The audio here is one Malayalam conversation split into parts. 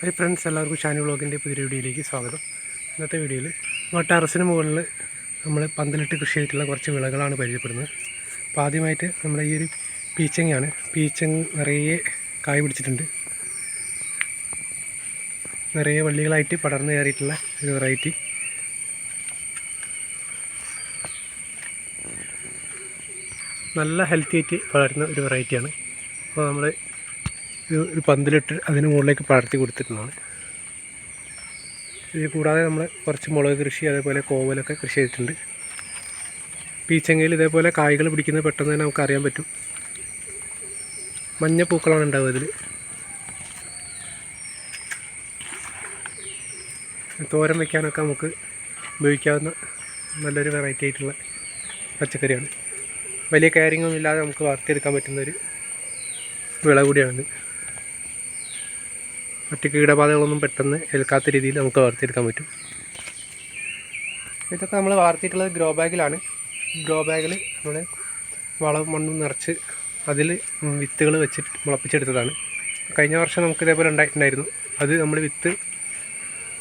ഹായ് ഫ്രണ്ട്സ് എല്ലാവർക്കും ഷാനി വ്ളോഗിന്റെ പുതിയ വീഡിയോയിലേക്ക് സ്വാഗതം. ഇന്നത്തെ വീഡിയോയിൽ നമ്മൾ ടെറസിന് മുകളിൽ നമ്മൾ പന്തലിട്ട് കൃഷി ചെയ്തിട്ടുള്ള കുറച്ച് വിളകളാണ് പരിചയപ്പെടുന്നത്. അപ്പോൾ ആദ്യമായിട്ട് നമ്മുടെ ഈ ഒരു പീച്ചങ്ങയാണ്. പീച്ചങ് നിറയെ കായ് പിടിച്ചിട്ടുണ്ട്. നിറയെ വള്ളികളായിട്ട് പടർന്നു കയറിയിട്ടുള്ള ഒരു വെറൈറ്റി. നല്ല ഹെൽത്തി ആയിട്ട് വളരുന്ന ഒരു വെറൈറ്റിയാണ്. അപ്പോൾ നമ്മൾ ഒരു പന്തലിട്ട് അതിന് മുകളിലേക്ക് പടർത്തി കൊടുത്തിട്ടുള്ളതാണ്. ഇത് കൂടാതെ നമ്മൾ കുറച്ച് മുളക് കൃഷി അതേപോലെ കോവലൊക്കെ കൃഷി ചെയ്തിട്ടുണ്ട്. പീച്ചങ്ങയിൽ ഇതേപോലെ കായ്കൾ പിടിക്കുന്നത് പെട്ടെന്ന് തന്നെ നമുക്ക് അറിയാൻ പറ്റും. മഞ്ഞ പൂക്കളാണ് ഉണ്ടാവുക അതിൽ തോരൻ വയ്ക്കാനൊക്കെ നമുക്ക് ഉപയോഗിക്കാവുന്ന നല്ലൊരു വെറൈറ്റി ആയിട്ടുള്ള പച്ചക്കറിയാണ്. വലിയ കെയറിംഗ് ഇല്ലാതെ നമുക്ക് വളർത്തിയെടുക്കാൻ പറ്റുന്നൊരു വിള കൂടിയാണിത്. മറ്റ് കീടബാധകളൊന്നും പെട്ടെന്ന് ഏൽക്കാത്ത രീതിയിൽ നമുക്ക് വളർത്തിയെടുക്കാൻ പറ്റും. ഇതൊക്കെ നമ്മൾ വളർത്തിയിട്ടുള്ളത് ഗ്രോ ബാഗിലാണ്. ഗ്രോ ബാഗിൽ നമ്മൾ വളവും മണ്ണും നിറച്ച് അതിൽ വിത്തുകൾ വെച്ചിട്ട് മുളപ്പിച്ചെടുത്തതാണ്. കഴിഞ്ഞ വർഷം നമുക്ക് ഇതേപോലെ ഉണ്ടായിട്ടുണ്ടായിരുന്നു. അത് നമ്മൾ വിത്ത്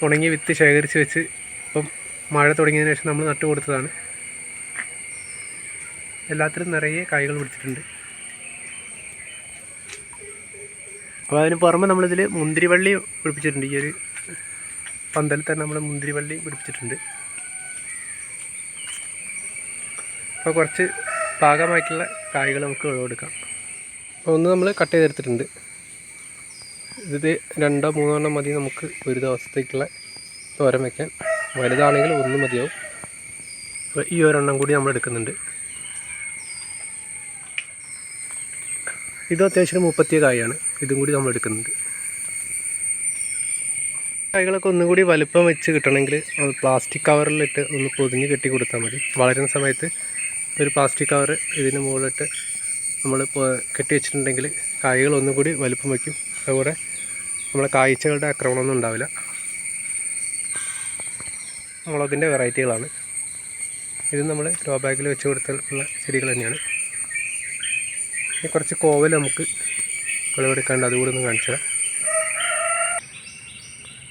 ഉണങ്ങിയ വിത്ത് ശേഖരിച്ച് വെച്ച് ഇപ്പം മഴ തുടങ്ങിയതിന് ശേഷം നമ്മൾ നട്ടു കൊടുത്തതാണ് എല്ലാത്തിലും നിറയെ കായ്കൾ പിടിച്ചിട്ടുണ്ട്. അപ്പോൾ അതിന് പുറമെ നമ്മളിതിൽ മുന്തിരിവള്ളി പിടിപ്പിച്ചിട്ടുണ്ട്. ഈ ഒരു പന്തലിൽ തന്നെ നമ്മൾ മുന്തിരിവള്ളി പിടിപ്പിച്ചിട്ടുണ്ട്. അപ്പോൾ കുറച്ച് പാകമായിട്ടുള്ള കായ്കൾ നമുക്ക് വിളവെടുക്കാം അപ്പോൾ ഒന്ന് നമ്മൾ കട്ട് ചെയ്തെടുത്തിട്ടുണ്ട്. ഇത് രണ്ടോ മൂന്നോ എണ്ണം മതി നമുക്ക് ഒരു ദിവസത്തേക്കുള്ള തോരൻ വയ്ക്കാൻ വലുതാണെങ്കിൽ ഒന്ന് മതിയാവും. അപ്പോൾ ഈ ഒരെണ്ണം കൂടി നമ്മൾ എടുക്കുന്നുണ്ട്. ഇത് അത്യാവശ്യം മുപ്പത്തിയ കായാണ്. ഇതും കൂടി നമ്മൾ എടുക്കുന്നുണ്ട്. കായ്കളൊക്കെ ഒന്നും കൂടി വലുപ്പം വെച്ച് കിട്ടണമെങ്കിൽ പ്ലാസ്റ്റിക് കവറിലിട്ട് ഒന്ന് പൊതിഞ്ഞ് കെട്ടി കൊടുത്താൽ മതി. വളരുന്ന സമയത്ത് ഒരു പ്ലാസ്റ്റിക് കവർ ഇതിന് മുകളിലിട്ട് നമ്മൾ കെട്ടി വെച്ചിട്ടുണ്ടെങ്കിൽ കായ്കൾ ഒന്നും കൂടി വലുപ്പം വയ്ക്കും. അതുകൂടെ നമ്മളെ കായ്ച്ചകളുടെ ആക്രമണമൊന്നും ഉണ്ടാവില്ല. മുളകിന്റെ വെറൈറ്റികളാണ്. ഇത് നമ്മൾ ഗ്രോ ബാഗിൽ വെച്ച് കൊടുത്തിട്ടുള്ള ചെടികൾ തന്നെയാണ്. ഇനി കുറച്ച് കോവൽ നമുക്ക് വിളവെടുക്കാണ്ട് അതുകൂടെ ഒന്ന് കാണിച്ചു തരാം.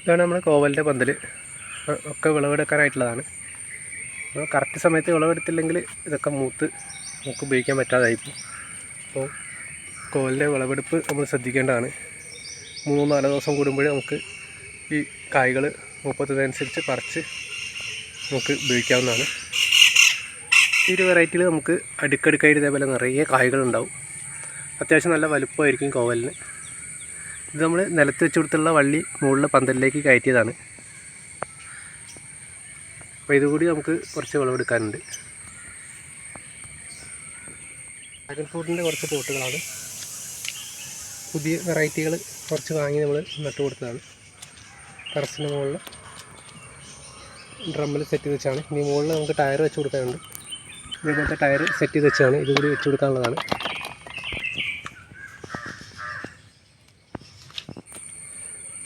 ഇതാണ് നമ്മുടെ കോവലിന്റെ പന്തൽ ഒക്കെ വിളവെടുക്കാനായിട്ടുള്ളതാണ്. കറക്റ്റ് സമയത്ത് വിളവെടുത്തില്ലെങ്കിൽ ഇതൊക്കെ മൂത്ത് നമുക്ക് ഉപയോഗിക്കാൻ പറ്റാതായിപ്പോൾ അപ്പോൾ കോവലിന്റെ വിളവെടുപ്പ് നമ്മൾ ശ്രദ്ധിക്കേണ്ടതാണ്. മൂന്നോ നാലോ ദിവസം കൂടുമ്പോൾ നമുക്ക് ഈ കായ്കൾ മൂപ്പത്തതനുസരിച്ച് പറിച്ച് നമുക്ക് ഉപയോഗിക്കാവുന്നതാണ്. ഈ ഒരു വെറൈറ്റിയിൽ നമുക്ക് അടുക്കടുക്കായിട്ട് ഇതേപോലെ നിറയെ കായ്കളുണ്ടാവും. അത്യാവശ്യം നല്ല വലുപ്പമായിരിക്കും കോവലിന്. ഇത് നമ്മൾ നിലത്ത് വെച്ച് കൊടുത്തുള്ള വള്ളി മുകളിലെ പന്തലിലേക്ക് കയറ്റിയതാണ്. അപ്പോൾ ഇതുകൂടി നമുക്ക് കുറച്ച് വിളവെടുക്കാനുണ്ട്. ഡ്രാഗൺ ഫ്രൂട്ടിന്റെ കുറച്ച് പോട്ടുകളാണ്. പുതിയ വെറൈറ്റികൾ കുറച്ച് വാങ്ങി നമ്മൾ നട്ടു കൊടുത്തതാണ്. ടെറസിന് മുകളിൽ ഡ്രമ്മിൽ സെറ്റ് ചെയ്ത് വെച്ചാണ്. ഇനി മുകളിൽ നമുക്ക് ടയർ വെച്ച് കൊടുക്കാനുണ്ട്. ഇതേപോലത്തെ ടയർ സെറ്റ് ചെയ്ത് വെച്ചാണ് ഇതുകൂടി വെച്ച് കൊടുക്കാനുള്ളതാണ്.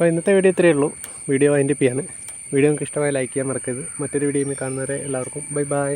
അപ്പോൾ ഇന്നത്തെ വീഡിയോ ഇത്രയേ ഉള്ളൂ. വീഡിയോ വൈൻഡപ്പ് ചെയ്യാണ്. വീഡിയോ നിങ്ങൾക്ക് ഇഷ്ടമായി ലൈക്ക് ചെയ്യാൻ മറക്കരുത്. മറ്റൊരു വീഡിയോയിൽ കാണുന്നവരെ എല്ലാവർക്കും ബൈ ബൈ